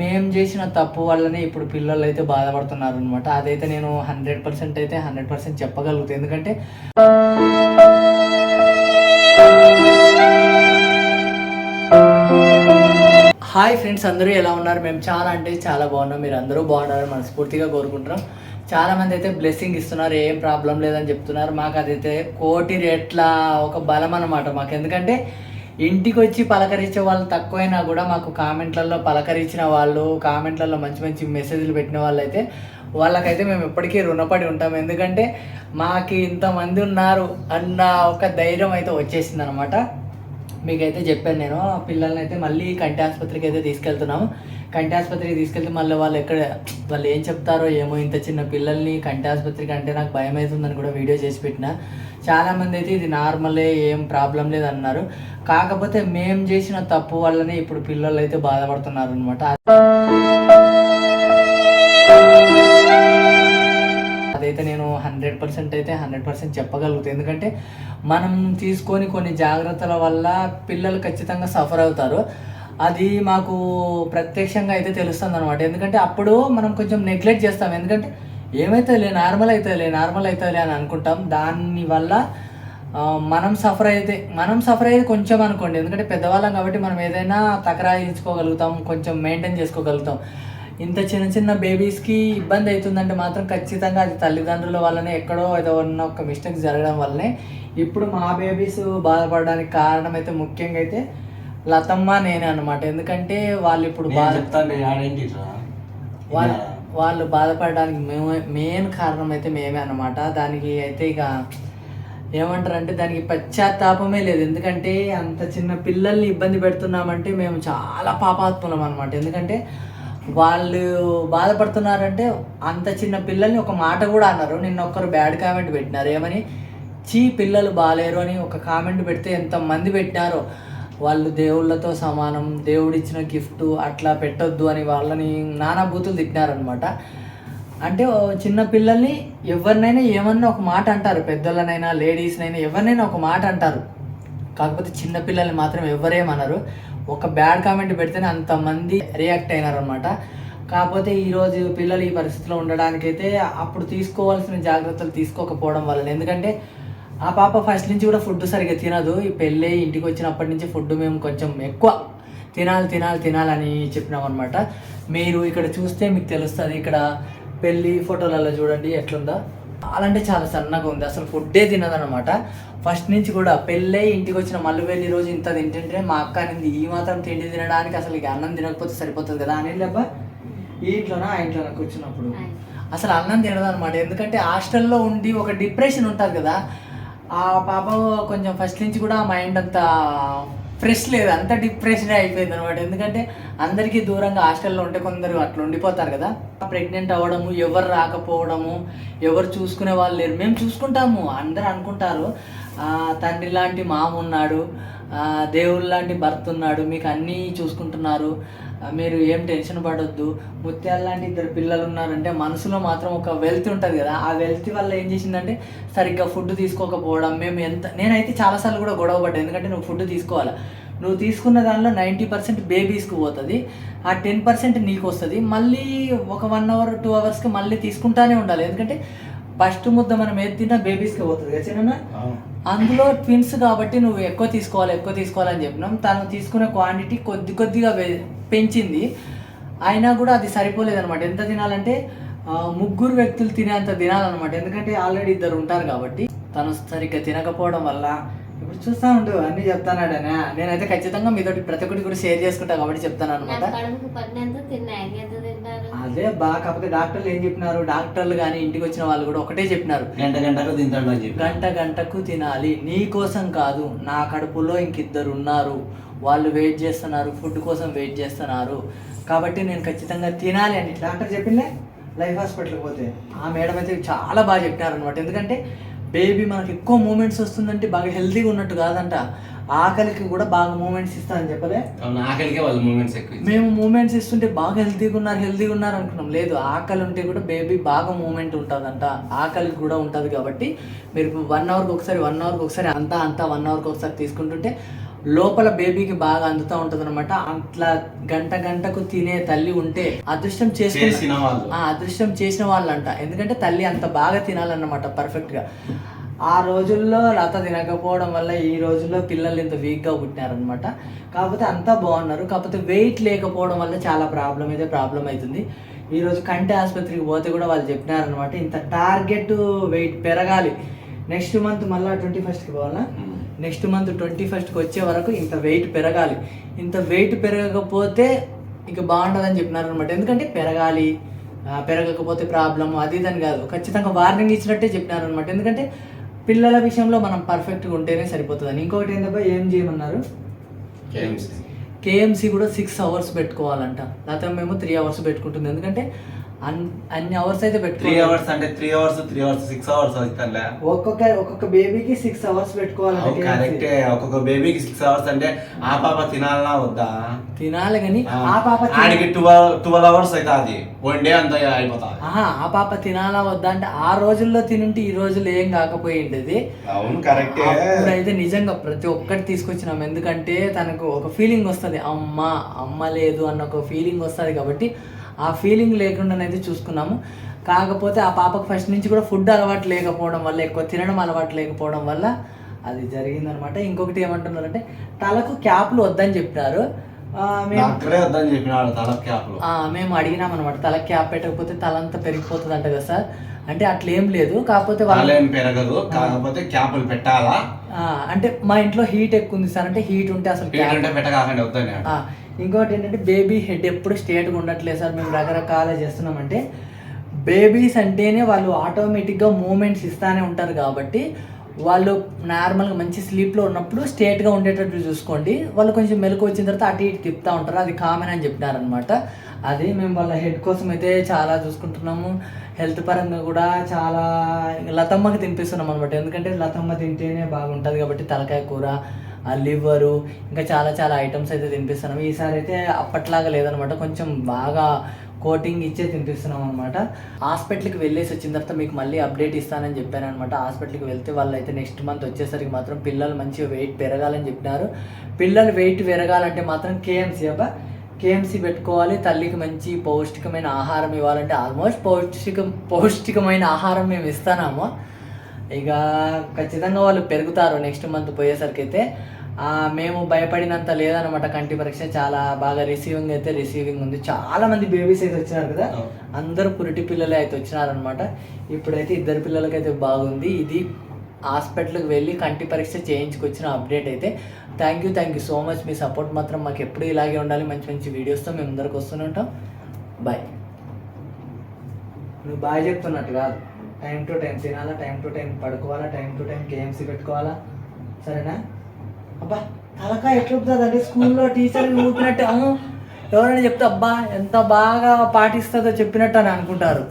మేము చేసిన తప్పు వల్లనే ఇప్పుడు పిల్లలు అయితే బాధపడుతున్నారు అనమాట అదైతే నేను హండ్రెడ్ పర్సెంట్ అయితే హండ్రెడ్ పర్సెంట్ చెప్పగలుగుతాను ఎందుకంటే హాయ్ ఫ్రెండ్స్ అందరూ ఎలా ఉన్నారు? మేము చాలా అంటే చాలా బాగున్నాం. మీరు అందరూ బాగున్నారు మనస్ఫూర్తిగా కోరుకుంటున్నాం. చాలా మంది అయితే బ్లెస్సింగ్ ఇస్తున్నారు. ఏం ప్రాబ్లం లేదని చెప్తున్నారు. మాకు అదైతే కోటి రెట్ల ఒక బలం అన్నమాట మాకు. ఎందుకంటే ఇంటికి వచ్చి పలకరించే వాళ్ళు తక్కువైనా కూడా మాకు కామెంట్లలో పలకరించిన వాళ్ళు కామెంట్లలో మంచి మంచి మెసేజ్లు పెట్టిన వాళ్ళు అయితే వాళ్ళకైతే మేము ఎప్పటికీ రుణపడి ఉంటాం. ఎందుకంటే మాకు ఇంతమంది ఉన్నారు అన్న ఒక ధైర్యం అయితే వచ్చేసింది అనమాట మీకైతే చెప్పాను నేను. పిల్లల్ని అయితే మళ్ళీ కంటి ఆసుపత్రికి అయితే తీసుకెళ్తున్నాము. కంటి ఆసుపత్రికి తీసుకెళ్తే మళ్ళీ వాళ్ళు ఎక్కడ వాళ్ళు ఏం చెప్తారో ఏమో ఇంత చిన్న పిల్లల్ని కంటి ఆసుపత్రికి అంటే నాకు భయం అవుతుందని కూడా వీడియో చేసి పెట్టిన. చాలామంది అయితే ఇది నార్మలే ఏం ప్రాబ్లం లేదు అన్నారు కాకపోతే మేము చేసిన తప్పు వల్లనే ఇప్పుడు పిల్లలు అయితే బాధపడుతున్నారు అనమాట హండ్రెడ్ పర్సెంట్ అయితే హండ్రెడ్ పర్సెంట్ చెప్పగలుగుతాయి. ఎందుకంటే మనం తీసుకొని కొన్ని జాగ్రత్తల వల్ల పిల్లలు ఖచ్చితంగా సఫర్ అవుతారు. అది మాకు ప్రత్యక్షంగా అయితే తెలుస్తుంది అనమాట ఎందుకంటే అప్పుడు మనం కొంచెం నెగ్లెక్ట్ చేస్తాం. ఎందుకంటే ఏమవుతుందిలే నార్మల్ అవుతుందిలే నార్మల్ అవుతుందిలే అని అనుకుంటాం. దానివల్ల మనం సఫర్ అయితే మనం సఫర్ అయితే కొంచెం అనుకోండి. ఎందుకంటే పెద్దవాళ్ళం కాబట్టి మనం ఏదైనా తకరాయించుకోగలుగుతాం కొంచెం మెయింటైన్ చేసుకోగలుగుతాం. ఇంత చిన్న చిన్న బేబీస్కి ఇబ్బంది అవుతుందంటే మాత్రం ఖచ్చితంగా అది తల్లిదండ్రుల వల్లనే ఎక్కడో ఏదో ఉన్న ఒక మిస్టేక్ జరగడం వల్లనే. ఇప్పుడు మా బేబీస్ బాధపడడానికి కారణం అయితే ముఖ్యంగా అయితే లతమ్మ నేనే అనమాట ఎందుకంటే వాళ్ళు ఇప్పుడు బాధ వాళ్ళు వాళ్ళు బాధపడడానికి మేము మెయిన్ కారణం అయితే మేమే అనమాట దానికి అయితే ఇక ఏమంటారంటే దానికి పశ్చాత్తాపమే లేదు. ఎందుకంటే అంత చిన్న పిల్లల్ని ఇబ్బంది పెడుతున్నామంటే మేము చాలా పాపాత్ములం అనమాట ఎందుకంటే వాళ్ళు బాధపడుతున్నారంటే అంత చిన్న పిల్లల్ని ఒక మాట కూడా అన్నారు. నిన్న ఒక్కరు బ్యాడ్ కామెంట్ పెట్టినారు. ఏమని? చీ పిల్లలు బాగాలేరు అని ఒక కామెంట్ పెడితే ఎంతమంది పెట్టినారో. వాళ్ళు దేవుళ్ళతో సమానం దేవుడిచ్చిన గిఫ్ట్ అట్లా పెట్టొద్దు అని వాళ్ళని నానా బూతులు తిట్టినారనమాట అంటే చిన్న పిల్లల్ని ఎవరినైనా ఏమన్నా ఒక మాట అంటారు. పెద్దోళ్ళనైనా లేడీస్నైనా ఎవరినైనా ఒక మాట అంటారు. కాకపోతే చిన్నపిల్లల్ని మాత్రం ఎవరేమనరు. ఒక బ్యాడ్ కామెంట్ పెడితేనే అంతమంది రియాక్ట్ అయినారు అనమాట కాకపోతే ఈరోజు పిల్లలు ఈ పరిస్థితిలో ఉండడానికైతే అప్పుడు తీసుకోవాల్సిన జాగ్రత్తలు తీసుకోకపోవడం వల్ల ఎందుకంటే ఆ పాప ఫస్ట్ నుంచి కూడా ఫుడ్ సరిగ్గా తినదు. ఈ పెళ్ళి ఇంటికి వచ్చినప్పటి నుంచి ఫుడ్ మేము కొంచెం ఎక్కువ తినాలి తినాలి తినాలని చెప్పినాం అనమాట మీరు ఇక్కడ చూస్తే మీకు తెలుస్తుంది ఇక్కడ పెళ్ళి ఫోటోలలో చూడండి ఎట్లుందో. చాలా అంటే చాలా సన్నగా ఉంది. అసలు ఫుడ్డే తినదనమాట. ఫస్ట్ నుంచి కూడా పెళ్ళై ఇంటికి వచ్చిన మళ్ళీ వెళ్ళి రోజు ఇంత తింటుంటే మా అక్క అనేది ఈ మాత్రం తిండి తినడానికి అసలు ఇక అన్నం తినకపోతే సరిపోతుంది కదా అని లేబ్బా ఈ ఇంట్లోనా ఆ ఇంట్లోనా కూర్చున్నప్పుడు. అసలు అన్నం తినదు అనమాట ఎందుకంటే హాస్టల్లో ఉండి ఒక డిప్రెషన్ ఉంటుంది కదా. ఆ పాప కొంచెం ఫస్ట్ నుంచి కూడా మైండ్ అంతా ఫ్రెష్ లేదు అంత డిప్రెషన్ అయిపోయింది అనమాట ఎందుకంటే అందరికీ దూరంగా హాస్టల్లో ఉంటే కొందరు అట్లా ఉండిపోతారు కదా. ప్రెగ్నెంట్ అవ్వడము ఎవరు రాకపోవడము ఎవరు చూసుకునే వాళ్ళు లేరు. మేము చూసుకుంటాము అందరు అనుకుంటారు. తండ్రి లాంటి మామ ఉన్నాడు దేవుడు లాంటి భర్త ఉన్నాడు మీకు అన్నీ చూసుకుంటున్నారు. మీరు ఏం టెన్షన్ పడొద్దు. ముత్యాల లాంటి ఇద్దరు పిల్లలు ఉన్నారంటే మనసులో మాత్రం ఒక వెల్త్ ఉంటుంది కదా. ఆ వెల్త్ వల్ల ఏం చేసిందంటే సరిగ్గా ఫుడ్ తీసుకోకపోవడం మేము ఎంత నేనైతే చాలాసార్లు కూడా గొడవ పడ్డా ఎందుకంటే నువ్వు ఫుడ్ తీసుకోవాలి. నువ్వు తీసుకున్న దానిలో నైంటీ పర్సెంట్ బేబీస్కి పోతుంది. ఆ టెన్ పర్సెంట్ నీకు వస్తుంది మళ్ళీ ఒక వన్ అవర్ టూ అవర్స్కి మళ్ళీ తీసుకుంటానే ఉండాలి. ఎందుకంటే ఫస్ట్ ముద్ద మనం ఏది తిన్నా బేబీస్కి పోతుంది కదా చిన్న అందులో ట్విన్స్ కాబట్టి నువ్వు ఎక్కువ తీసుకోవాలి ఎక్కువ తీసుకోవాలని చెప్పినాం. తను తీసుకునే క్వాంటిటీ కొద్ది కొద్దిగా పెంచింది. అయినా కూడా అది సరిపోలేదు అనమాట ఎంత తినాలంటే ముగ్గురు వ్యక్తులు తినేంత తినాలన్నమాట. ఎందుకంటే ఆల్రెడీ ఇద్దరు ఉంటారు కాబట్టి. తను సరిగ్గా తినకపోవడం వల్ల ఇప్పుడు చూస్తా ఉండు అన్ని చెప్తానాడనా. నేనైతే ఖచ్చితంగా మీతోటి ప్రతి ఒక్కటి కూడా షేర్ చేసుకుంటా కాబట్టి చెప్తాను అనమాట అదే బాగా కాకపోతే డాక్టర్లు ఏం చెప్పినారు? డాక్టర్లు కానీ ఇంటికి వచ్చిన వాళ్ళు కూడా ఒకటే చెప్పినారు. గంట గంటకు తింటాడు అని చెప్పి. గంట గంటకు తినాలి. నీ కోసం కాదు నా కడుపులో ఇంకిద్దరు ఉన్నారు. వాళ్ళు వెయిట్ చేస్తున్నారు ఫుడ్ కోసం వెయిట్ చేస్తున్నారు. కాబట్టి నేను ఖచ్చితంగా తినాలి అని డాక్టర్ చెప్పిందే? లైఫ్ హాస్పిటల్కి పోతే. ఆ మేడం అయితే చాలా బాగా చెప్పినారు అనమాట ఎందుకంటే బేబీ మనకి ఎక్కువ మూమెంట్స్ వస్తుందంటే బాగా హెల్తీగా ఉన్నట్టు కాదంట. ఆకలికి కూడా బాగా మూమెంట్స్ ఇస్తారని చెప్పలే? అవును ఆఖరికే వాళ్ళ మూమెంట్స్ ఎక్కువ. మేము మూమెంట్స్ ఇస్తుంటే బాగా హెల్తీగా ఉన్నారు హెల్తీగా ఉన్నారు అనుకున్నాం. లేదు ఆకలి ఉంటే కూడా బేబీ బాగా మూమెంట్ ఉంటుందంట. ఆకలి కూడా ఉంటుంది కాబట్టి మీరు వన్ అవర్కి ఒకసారి వన్ అవర్కి ఒకసారి అంతా అంతా వన్ అవర్కి ఒకసారి తీసుకుంటుంటే లోపల బేబీకి బాగా అందుతూ ఉంటుంది అనమాట అట్లా గంట గంటకు తినే తల్లి ఉంటే అదృష్టం చేసిన అదృష్టం చేసిన వాళ్ళంట. ఎందుకంటే తల్లి అంత బాగా తినాలన్నమాట పర్ఫెక్ట్గా ఆ రోజుల్లో లత తినకపోవడం వల్ల ఈ రోజుల్లో పిల్లలు ఇంత వీక్గా పుట్టినారనమాట కాకపోతే అంతా బాగున్నారు. కాకపోతే వెయిట్ లేకపోవడం వల్ల చాలా ప్రాబ్లం అయితే ప్రాబ్లం అవుతుంది. ఈ రోజు కంటి ఆసుపత్రికి పోతే కూడా వాళ్ళు చెప్పినారనమాట ఇంత టార్గెట్ వెయిట్ పెరగాలి. నెక్స్ట్ మంత్ మళ్ళీ ట్వంటీ ఫస్ట్కి పోవాలా. నెక్స్ట్ మంత్ ట్వంటీ ఫస్ట్కి వచ్చే వరకు ఇంత వెయిట్ పెరగాలి. ఇంత వెయిట్ పెరగకపోతే ఇక బాగుంటుందని చెప్పినారు అనమాట ఎందుకంటే పెరగాలి పెరగకపోతే ప్రాబ్లం అది ఇదని కాదు. ఖచ్చితంగా వార్నింగ్ ఇచ్చినట్టే చెప్పినారు అనమాట ఎందుకంటే పిల్లల విషయంలో మనం పర్ఫెక్ట్గా ఉంటేనే సరిపోతుందని. ఇంకొకటి ఏంటబ్బా ఏం చేయమన్నారు. కేఎంసీ కూడా సిక్స్ అవర్స్ పెట్టుకోవాలంట. లేకపోతే మేము త్రీ అవర్స్ పెట్టుకుంటుంది. ఎందుకంటే అన్ని అవర్స్ అయితే త్రీ పెట్టుకోవాలి. అవర్స్ అంటే three hours three hours six hours అవుతుందిలే. ఒక్కొక్క ఒక్కొక్క బేబీకి సిక్స్ అవర్స్ పెట్టుకోవాలంట అవు KFC. కరెక్టే. ఒక్కొక్క బేబీకి సిక్స్ అవర్స్ అంటే ఆ పాప తినాలనా వద్దా? తినాలి కానీ ఆ పాప ఆడికి ట్వెల్వ్ ట్వెల్వ్ అవర్స్ అవుతుంది. వన్ డే అంతా అయిపోతుంది. ఆహా, ఆ పాప తినాలా వద్దా అంటే ఆ రోజుల్లో తినుంటే ఈ రోజుల్లో ఏం కాకపోయిండేది అవును కరెక్టే. అప్పుడైతే నిజంగా ప్రతి ఒక్కటి తీసుకొచ్చినాం. ఎందుకంటే తనకు ఒక ఫీలింగ్ వస్తుంది. అమ్మ అమ్మ లేదు అన్న ఒక ఫీలింగ్ వస్తుంది కాబట్టి ఆ ఫీలింగ్ లేకుండానైతే చూసుకున్నాము. కాకపోతే ఆ పాపకు ఫస్ట్ నుంచి కూడా ఫుడ్ అలవాటు లేకపోవడం వల్ల ఎక్కువ తినడం అలవాటు లేకపోవడం వల్ల అది జరిగిందనమాట. ఇంకొకటి ఏమంటున్నారంటే తలకు క్యాప్లు వద్దని చెప్పినారు మేము అడిగినాం అనమాట తలకి క్యాప్ పెట్టకపోతే తలంతా పెరిగిపోతుంది అంట కదా సార్. అంటే అట్లా ఏం లేదు కాకపోతే వాళ్ళు పెరగదు కాకపోతే క్యాపులు పెట్టాలా? అంటే మా ఇంట్లో హీట్ ఎక్కువ ఉంది సార్. అంటే హీట్ ఉంటే అసలు ఇంకోటి ఏంటంటే బేబీ హెడ్ ఎప్పుడు స్టేట్గా ఉండట్లేదు సార్. మేము రకరకాల చేస్తున్నామంటే బేబీస్ అంటేనే వాళ్ళు ఆటోమేటిక్గా మూమెంట్స్ ఇస్తానే ఉంటారు కాబట్టి వాళ్ళు నార్మల్గా మంచి స్లీప్లో ఉన్నప్పుడు స్టేట్గా ఉండేటట్టు చూసుకోండి. వాళ్ళు కొంచెం మెలకు వచ్చిన తర్వాత అటు ఇటు తిప్పుతూ ఉంటారు. అది కామన్ అని చెప్పినారనమాట అది మేము వాళ్ళ హెడ్ కోసం అయితే చాలా చూసుకుంటున్నాము. హెల్త్ పరంగా కూడా చాలా లతమ్మకి తినిపిస్తున్నాం అనమాట ఎందుకంటే లతమ్మ తింటేనే బాగుంటుంది కాబట్టి తలకాయ కూర లివరు ఇంకా చాలా చాలా ఐటమ్స్ అయితే తినిపిస్తున్నాం. ఈసారి అయితే అప్పట్లాగా లేదనమాట కొంచెం బాగా కోటింగ్ ఇచ్చే తినిపిస్తున్నాం అనమాట హాస్పిటల్కి వెళ్ళేసి వచ్చిన తర్వాత మీకు మళ్ళీ అప్డేట్ ఇస్తానని చెప్పాను అనమాట హాస్పిటల్కి వెళ్తే వాళ్ళు అయితే నెక్స్ట్ మంత్ వచ్చేసరికి మాత్రం పిల్లలు మంచిగా వెయిట్ పెరగాలని చెప్పినారు. పిల్లలు వెయిట్ పెరగాలంటే మాత్రం కేఎంసీ అబ్బా. కేఎంసీ పెట్టుకోవాలి తల్లికి మంచి పౌష్టికమైన ఆహారం ఇవ్వాలంటే ఆల్మోస్ట్ పౌష్టిక పౌష్టికమైన ఆహారం మేము ఇస్తున్నాము ఇక ఖచ్చితంగా వాళ్ళు పెరుగుతారు నెక్స్ట్ మంత్ పోయేసరికి అయితే మేము భయపడినంత లేదనమాట కంటి పరీక్ష చాలా బాగా రిసీవింగ్ అయితే రిసీవింగ్ ఉంది. చాలా మంది బేబీస్ అయితే వచ్చినారు కదా. అందరూ పురిటి పిల్లలే అయితే వచ్చినారనమాట ఇప్పుడైతే ఇద్దరు పిల్లలకైతే బాగుంది. ఇది హాస్పిటల్కి వెళ్ళి కంటి పరీక్ష చేయించుకొచ్చిన అప్డేట్ అయితే. Thank you thank you so much me support మాత్రం మాకు ఎప్పుడు ఇలాగే ఉండాలి. మంచి మంచి వీడియోస్తో మేము అందరికి వస్తూనే ఉంటాం. బాయ్ నువ్వు బాగా చెప్తున్నట్టు కాదు. టైం టు టైం తినాలా టైం టు టైం పడుకోవాలా టైం టు టైం గేమ్స్ పెట్టుకోవాలా? సరేనా? అబ్బా తలకాయ ఎట్లుంటుంది అంటే స్కూల్లో టీచర్ ఊపినట్టు అవును ఎవరైనా చెప్తే అబ్బా ఎంత బాగా పాటిస్తుందో చెప్పినట్టు అని అనుకుంటారు.